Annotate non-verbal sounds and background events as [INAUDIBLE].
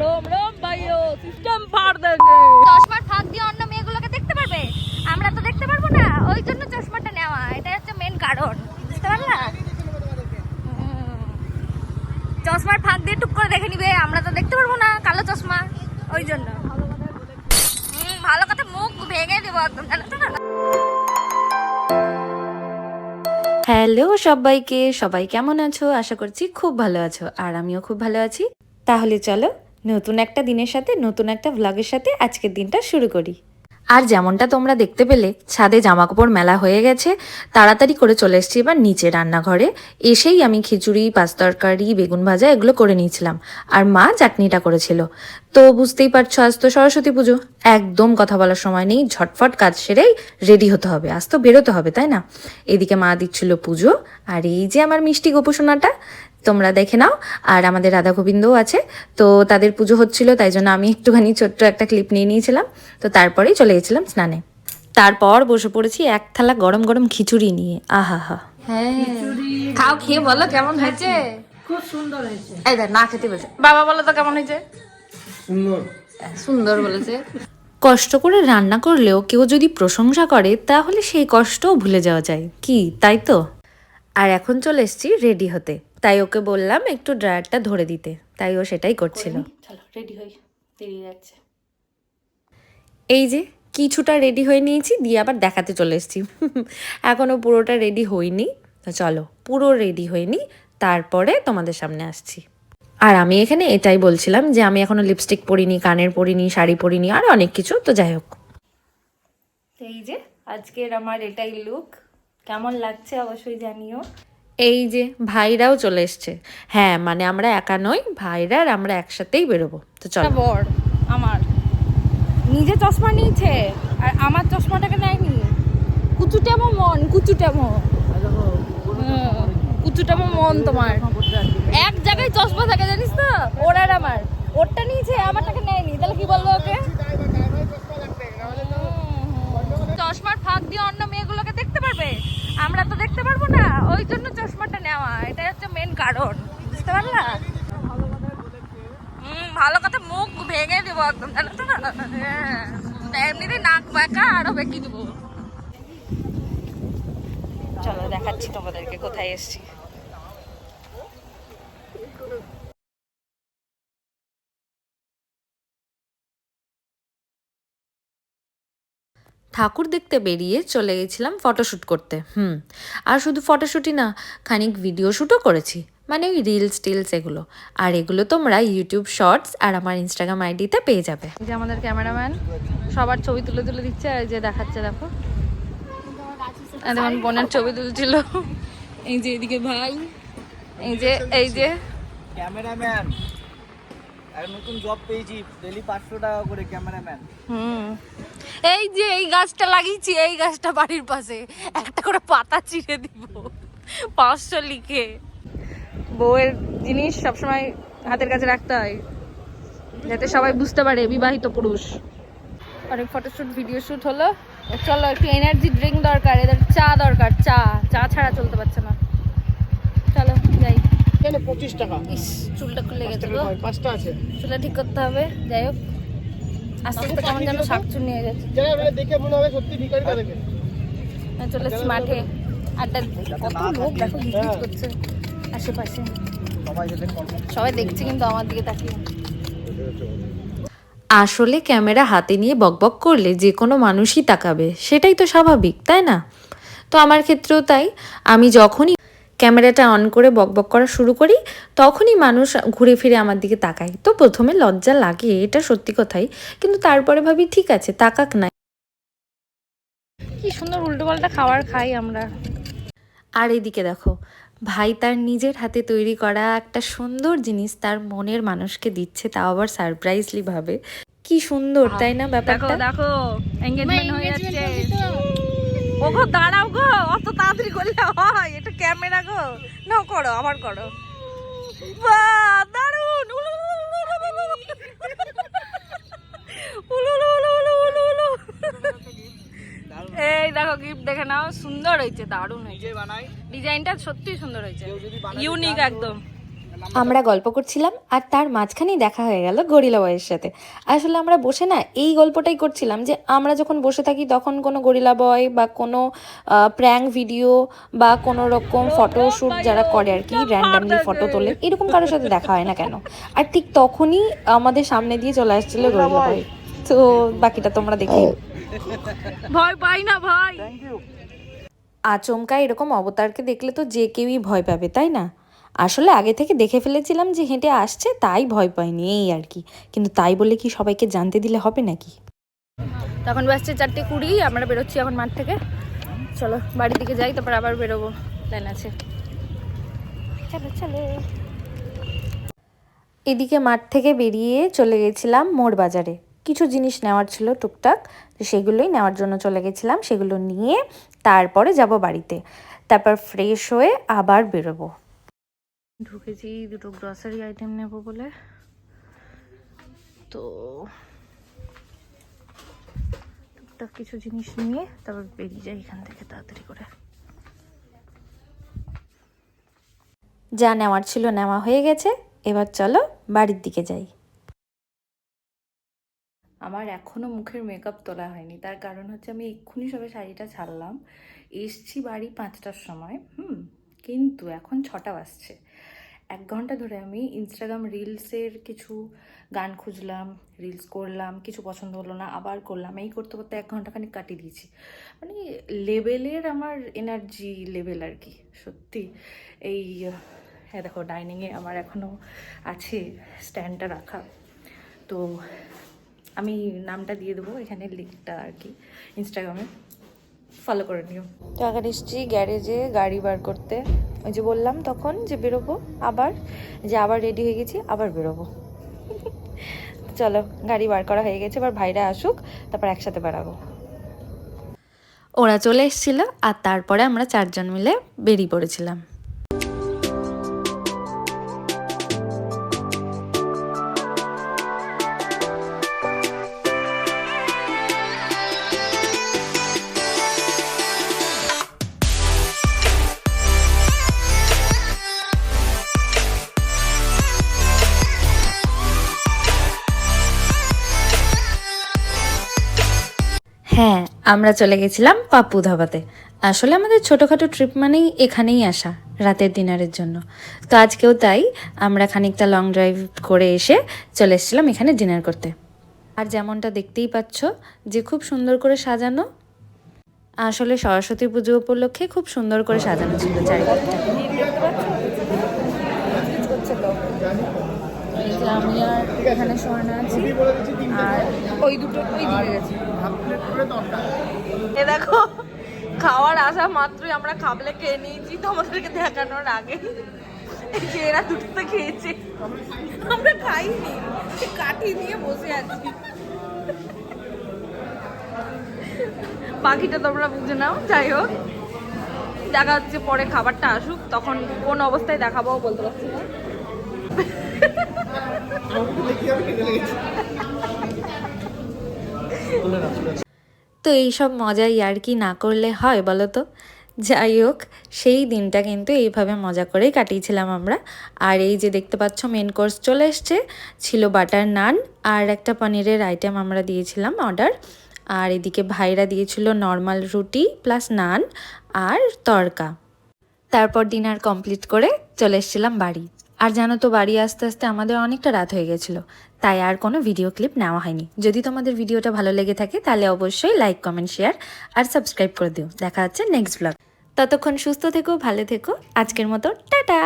লোম লোম ভাইও সিস্টেম ফাড় দেঙ্গে চশমার ফাঁক দিয়ে অন্য মেয়েগুলোকে দেখতে পারবে? আমরা তো দেখতে পারব না। ওই জন্য চশমাটা নেওয়া এটা হচ্ছে মেন কারণ। বুঝতে পারলা। চশমার ফাঁক দিয়ে টুক করে দেখে নিবে। আমরা তো দেখতে পারব না কালো চশমা। ওই জন্য। ভালো কথা মুখ ভেঙে দেবো একদম জানো হ্যালো সবাইকে সবাই কেমন আছো? আশা করছি খুব ভালো আছো আর আমিও খুব ভালো আছি। তাহলে চলো নতুন একটা দিনের সাথে, নতুন একটা ভ্লগের সাথে আজকের দিনটা শুরু করি। আর যেমনটা তোমরা দেখতে পেলে, ছাদে জামা কাপড় মেলা হয়ে গেছে। তাড়াতাড়ি করে চলে এসেছি এবার নিচে রান্নাঘরে। এসেই আমি খিচুড়ি, পাঁচ তরকারি, বেগুন ভাজা এগুলো করে নিয়েছিলাম। আর মা চাটনিটা করেছিল। তো বুঝতেই পারছ, আজ তো সরস্বতী পুজো। একদম কথা বলার সময় নেই, ঝটফট কাজ সেরেই রেডি হতে হবে। আজ তো বেরোতে হবে, তাই না? এদিকে মা দিচ্ছিল পুজো। আর এই যে আমার মিষ্টি গোপোষণাটা তোমরা দেখে নাও। আর আমাদের রাধা গোবিন্দও আছে। তো তাদের পুজো হচ্ছিল তাই জন্য আমি একটুখানি ছোট্ট একটা ক্লিপ নিয়ে নিয়েছিলাম। তো তারপরেই চলে গেছিলাম স্নানে। তারপর বসে পড়েছি এক থালা গরম গরম খিচুড়ি নিয়ে। আহা হা। হ্যাঁ। খাও খেয়ে বলো কেমন হয়েছে? খুব সুন্দর হয়েছে। এই দেখ না খেতে বলছে বাবা বলো তো কেমন হয়েছে? সুন্দর। সুন্দর বলেছে। কষ্ট করে রান্না করলেও কেউ যদি প্রশংসা করে তাহলে সেই কষ্টও ভুলে যাওয়া যায়। কি তাই তো? আর এখন চলে এসেছি রেডি হতে। তাই ওকে বললাম একটু ড্রায়ারটা ধরে দিতে তাই ও সেটাই করছিল। চলো রেডি হই দেরি যাচ্ছে। এই যে কিছুটা রেডি হয়ে নিয়েছি দিয়ে আবার দেখাতে চলে এসেছি। [LAUGHS] এখনও পুরোটা রেডি হইনি তো চলো পুরো রেডি হয়নি তারপরে তোমাদের সামনে আসছি। আর আমি এখানে এটাই বলছিলাম যে আমি এখনও লিপস্টিক পরিনি কানের পরিনি শাড়ি পরিনি আর অনেক কিছু তো যাই হোক। এই যে আজকের আমার এটাই লুক কেমন লাগছে অবশ্যই জানিও। এই যে ভাইরাও চলে এসছে। হ্যাঁ মানে আমরা একা নই, ভাইরা আর আমরা একসাথেই বেরোবো। তো চলো। বর, আমার। নিজে চশমা নিয়েছে, আর আমার চশমাটাকে নেয়নি। কুচুটামো মন, কুচুটামো। কুচুটামো মন তোমার। এক জায়গায় চশমা থাকে, জানিস তো? ওর আর আমার। ওরটা নিয়েছে, আমারটাকে নেয়নি। তাহলে কি বলব ওকে চশমার ফাঁক দিয়ে অন্য মেয়েগুলোকে দেখতে পারবে আমরা তো দেখতে পারব না ওই জন্য চশমাটা নেওয়া এটা হচ্ছে মেন কারণ, বুঝতে পারলা? হুম, ভালো কথা, মুখ ভেঙে দেবো একদম, জানো তো? না হ্যাঁ। এমনিতে নাক বাঁকা, আরও বেঁকে দেবো। চলো, দেখাচ্ছি তোমাদেরকে কোথায় এসছি। ঠাকুর দেখতে বেরিয়ে চলে গেছিলাম ফটোশ্যুট করতে। হুম আর শুধু ফটোশ্যুটই না খানিক ভিডিও শ্যুটও করেছি। মানে ওই রিলস টিলস এগুলো। আর এগুলো তোমরা ইউটিউব শর্টস আর আমার ইনস্টাগ্রাম আইডিতে পেয়ে যাবে। এই যে আমাদের ক্যামেরাম্যান সবার ছবি তুলে তুলে দিচ্ছে আর এই যে দেখাচ্ছে দেখো। আর যেমন বোনের ছবি তুলছিল। এই যে এদিকে ভাই এই যে এই যে। ক্যামেরাম্যান আর নতুন জব পেয়েছি ডেলি পাঁচশো টাকা করে ক্যামেরাম্যান হুম। এই যে এই গাছটা লাগিয়েছি এই গাছটা বাড়ির পাশে। একটা করে পাতা চিড়ে দিব পাঁচশো লিখে। বউয়ের জিনিস সবসময় হাতের কাছে রাখতে হয় যাতে সবাই বুঝতে পারে বিবাহিত পুরুষ। অনেক ফটোশ্যুট ভিডিও শ্যুট হলো। চলো একটু এনার্জি ড্রিঙ্ক দরকার এদের চা দরকার চা। চা ছাড়া চলতে পারছে না। এখানে পঁচিশ টাকা। ইস চুলটা খুলে গেছে পাঁচটা আছে। চুলটা ঠিক করতে হবে যাই হোক। আস্তে আস্তে কেমন যেন শাক চুন নিয়ে যাচ্ছে দেখে মনে হবে সত্যি ভিকারি হ্যাঁ, চলে এসছি মাঠে আড্ডা কত লোক দেখো ভিজিট করছে আশেপাশে। সবাই সবাই দেখছে কিন্তু আমার দিকে তাকিয়ে। আসলে ক্যামেরা হাতে নিয়ে বকবক করলে যে কোনো মানুষই তাকাবে সেটাই তো স্বাভাবিক তাই না? তো আমার ক্ষেত্রেও তাই। আমি যখনই ক্যামেরাটা অন করে বকবক করা শুরু করি তখনই মানুষ ঘুরে ফিরে আমার দিকে তাকায়। তো প্রথমে লজ্জা লাগে এটা সত্যি কথাই কিন্তু তারপরে ভাবি ঠিক আছে তাকাক না। কি সুন্দর উল্টো পাল্টা খাবার খাই আমরা। আর এদিকে দেখো ভাই তার নিজের হাতে তৈরি করা একটা সুন্দর জিনিস তার মনের মানুষকে দিচ্ছে তাও আবার সারপ্রাইজলি ভাবে। কি সুন্দর তাই না ব্যাপারটা? দেখো এঙ্গেজমেন্ট হয়ে যাচ্ছে। ও গো দাঁড়াও গো অত তাড়াতাড়ি করলে হয় এটা ক্যামেরা গো নাও করো আবার করো বাহ দারুণ। এই দেখো গিফট দেখে নাও সুন্দর হয়েছে দারুণ হয়েছে ডিজাইনটা সত্যি সুন্দর হয়েছে ইউনিক একদম আমরা গল্প করছিলাম আর তার মাঝখানেই দেখা হয়ে গেল গরিলা বয়ের সাথে। আসলে আমরা বসে না এই গল্পটাই করছিলাম যে আমরা যখন বসে থাকি তখন কোনো গরিলা বয় বা কোনো প্র্যাঙ্ক ভিডিও বা কোনো রকম ফটোশ্যুট যারা করে আর কি র্যান্ডামলি ফটো তোলে এরকম কারোর সাথে দেখা হয় না কেন? আর ঠিক তখনই আমাদের সামনে দিয়ে চলে আসছিল গরিলা বয়। তো বাকিটা তোমরা দেখে ভয় পাই না ভাই। আচমকা এরকম অবতারকে দেখলে তো যে কেউই ভয় পাবে তাই না? আসলে আগে থেকে দেখে ফেলেছিলাম যে হেঁটে আসছে তাই ভয় পাইনি এই আর কি। কিন্তু তাই বলে কি সবাইকে জানতে দিলে হবে নাকি? তখন বাসছে চারটে কুড়ি আমরা বেরোচ্ছি এখন মাঠ থেকে। চলো বাড়ির দিকে যাই তারপর আবার বেরোবো। প্ল্যান আছে। চলো চলো। এদিকে মাঠ থেকে বেরিয়ে চলে গেছিলাম মোড় বাজারে। কিছু জিনিস নেওয়ার ছিল টুকটাক তো সেগুলোই নেওয়ার জন্য চলে গেছিলাম সেগুলো নিয়ে তারপরে যাব বাড়িতে। তারপর ফ্রেশ হয়ে আবার বেরোবো। ঢুকেছি দুটো গ্রসারি আইটেম নেব বলে। তো টুকটাক কিছু জিনিস নিয়ে তারপর বেরিয়ে যাই এখান থেকে তাড়াতাড়ি করে। যা নেওয়ার ছিল নেওয়া হয়ে গেছে এবার চলো বাড়ির দিকে যাই। আমার এখনও মুখের মেকআপ তোলা হয়নি তার কারণ হচ্ছে আমি এক্ষুনি সবে শাড়িটা ছাড়লাম। এসছি বাড়ি পাঁচটার সময় হুম কিন্তু এখন ছটা বাজছে। এক ঘণ্টা ধরে আমি ইনস্টাগ্রাম রিলসের কিছু গান খুঁজলাম রিলস করলাম, কিছু পছন্দ হলো না, আবার করলাম। এই করতে করতে এক ঘন্টাখানি কাটিয়ে দিয়েছি। মানে লেভেলের আমার এনার্জি লেভেল আর কি সত্যি। এই হ্যাঁ দেখো ডাইনিংয়ে আমার এখনও আছে স্ট্যান্ডটা রাখা। তো আমি নামটা দিয়ে দেবো, এখানে লিঙ্কটা আর কি ইনস্টাগ্রামে ফলো করে নিও। তো এখন এসছি গ্যারেজে গাড়ি বার করতে ওই যে বললাম তখন যে বেরোবো, আবার যে আবার রেডি হয়ে গেছি, আবার বেরোবো। [LAUGHS] চলো, গাড়ি বার করা হয়ে গেছে, এবার ভাইরা আসুক, তারপর একসাথে বেড়াবো। ওরা চলে এসেছিল, আর তারপরে আমরা চারজন মিলে বেরিয়ে পড়েছিলাম। আমরা চলে গেছিলাম পাপ্পু ধাবাতে। আসলে আমাদের ছোটোখাটো ট্রিপ মানেই এখানেই আসা, রাতের ডিনারের জন্য। তো আজকেও তাই, আমরা খানিকটা লং ড্রাইভ করে এসে চলে এসেছিলাম এখানে ডিনার করতে। আর যেমনটা দেখতেই পাচ্ছ, যে খুব সুন্দর করে সাজানো, আসলে সরস্বতী পুজো উপলক্ষে খুব সুন্দর করে সাজানো ছিল চারিদিকটা। আমি আর এখানে আর ওই দুটো ওই দিকে গেছে। দেখো খাওয়ার আসা মাত্রই আমরা খাবলে খেয়ে নিয়েছি তোমাদেরকে দেখানোর আগে। যে এরা দুটোতে খেয়েছে। আমরা খাইনি কাঠি নিয়ে বসে আছি। বাকিটা তোমরা বুঝে নাও যাই হোক। দেখা হচ্ছে পরে খাবারটা আসুক তখন কোন অবস্থায় দেখাবো বলতে পারছি না। তো এইসব আর কি না করলে হয় বলো তো? যাই হোক, সেই দিনটা কিন্তু এইভাবে মজা করেই কাটিয়েছিলাম আমরা। আর এই যে দেখতে পাচ্ছ মেন কোর্স চলে এসছে, ছিল বাটার নান আর একটা পনিরের আইটেম আমরা দিয়েছিলাম অর্ডার আর এদিকে ভাইরা দিয়েছিল নর্মাল রুটি প্লাস নান আর তরকা। তারপর ডিনার কমপ্লিট করে চলে এসেছিলাম বাড়ি। আর জানো তো, বাড়ি আসতে আসতে আমাদের অনেকটা রাত হয়ে গেছিল। তাই আর কোনো ভিডিও ক্লিপ নেওয়া হয়নি। যদি তোমাদের ভিডিওটা ভালো লেগে থাকে, তাহলে অবশ্যই লাইক কমেন্ট শেয়ার আর সাবস্ক্রাইব করে দিও। দেখা হচ্ছে নেক্সট ব্লগ ততক্ষণ সুস্থ থেকো, ভালো থেকো। আজকের মতো, টাটা!